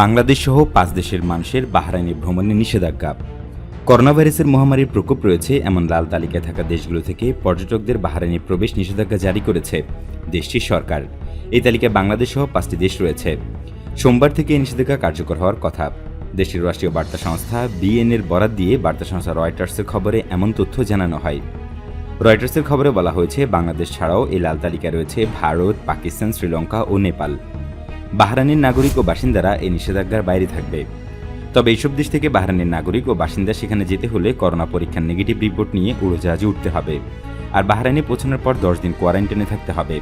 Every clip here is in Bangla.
বাংলাদেশ সহ পাঁচ দেশের মানুষের বাহরাইনে ভ্রমণে নিষেধাজ্ঞা। করোনা ভাইরাসের মহামারীর প্রকোপ রয়েছে এমন লাল তালিকায় থাকা দেশগুলো থেকে পর্যটকদের বাহরাইনে প্রবেশ নিষেধাজ্ঞা জারি করেছে দেশটির সরকার। এই তালিকায় বাংলাদেশ সহ পাঁচটি দেশ রয়েছে। সোমবার থেকে এই নিষেধাজ্ঞা কার্যকর হওয়ার কথা। দেশটির রাষ্ট্রীয় বার্তা সংস্থা বিএনএর বরাত দিয়ে বার্তা সংস্থা রয়টার্সের খবরে এমন তথ্য জানানো হয়। রয়টার্সের খবরে বলা হয়েছে, বাংলাদেশ ছাড়াও এই লাল তালিকায় রয়েছে ভারত, পাকিস্তান, শ্রীলঙ্কা ও নেপাল। বাহরানের নাগরিক ও বাসিন্দারা এই নিষেধাজ্ঞার বাইরে থাকবে। তবে এইসব দেশ থেকে বাহরানের নাগরিক ও বাসিন্দা সেখানে যেতে হলে করোনা পরীক্ষার নেগেটিভ রিপোর্ট নিয়ে উড়োজাহাজে উঠতে হবে। আর বাহরাইনে পৌঁছানোর পর দশ দিন কোয়ারেন্টাইনে থাকতে হবে।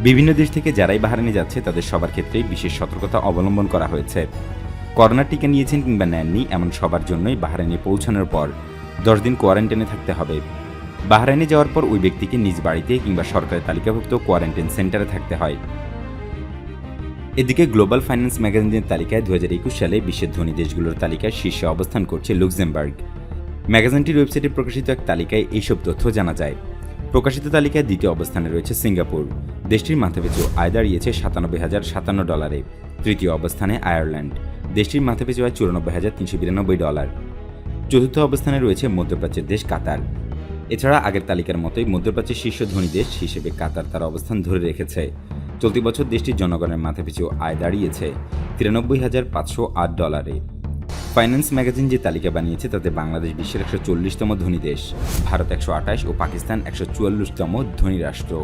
বিভিন্ন দেশ থেকে যারাই বাহরাইনে যাচ্ছে, তাদের সবার ক্ষেত্রেই বিশেষ সতর্কতা অবলম্বন করা হয়েছে। করোনা টিকা নিয়েছেন কিংবা নেননি, এমন সবার জন্যই বাহরাইনে পৌঁছানোর পর দশ দিন কোয়ারেন্টাইনে থাকতে হবে। বাহরাইনে যাওয়ার পর ওই ব্যক্তিকে নিজ বাড়িতে কিংবা সরকারের তালিকাভুক্ত কোয়ারেন্টাইন সেন্টারে থাকতে হয়। এদিকে গ্লোবাল ফাইন্যান্স ম্যাগাজিনের তালিকায় দু হাজার একুশ সালে বিশ্বের ধনী দেশগুলোর তালিকায় শীর্ষে অবস্থান করছে লুক্সেমবার্গ। ম্যাগাজিনটির ওয়েবসাইটে প্রকাশিত এক তালিকায় এইসব তথ্য জানা যায়। প্রকাশিত তালিকায় দ্বিতীয় অবস্থানে রয়েছে সিঙ্গাপুর। দেশটির মাথাপিছু আয় দাঁড়িয়েছে সাতানব্বই হাজার সাতান্ন ডলারে। তৃতীয় অবস্থানে আয়ারল্যান্ড। দেশটির মাথাপিছু আয় চুরানব্বই হাজার তিনশো বিরানব্বই ডলার। চতুর্থ অবস্থানে রয়েছে মধ্যপ্রাচ্যের দেশ কাতার। এছাড়া আগের তালিকার মতোই মধ্যপ্রাচ্যের শীর্ষ ধনী দেশ হিসেবে কাতার তার অবস্থান ধরে রেখেছে। চলতি বছর দেশটির জনগণের মাথাপিছু আয় দাঁড়িয়েছে তিরানব্বই হাজার পাঁচশো আট ডলারে। ফাইন্যান্স ম্যাগাজিন যে তালিকা বানিয়েছে, তাতে বাংলাদেশ বিশ্বের একশো চল্লিশতম ধনী দেশ, ভারত একশো আঠাশ ও পাকিস্তান একশো চুয়াল্লিশতম ধনী রাষ্ট্র।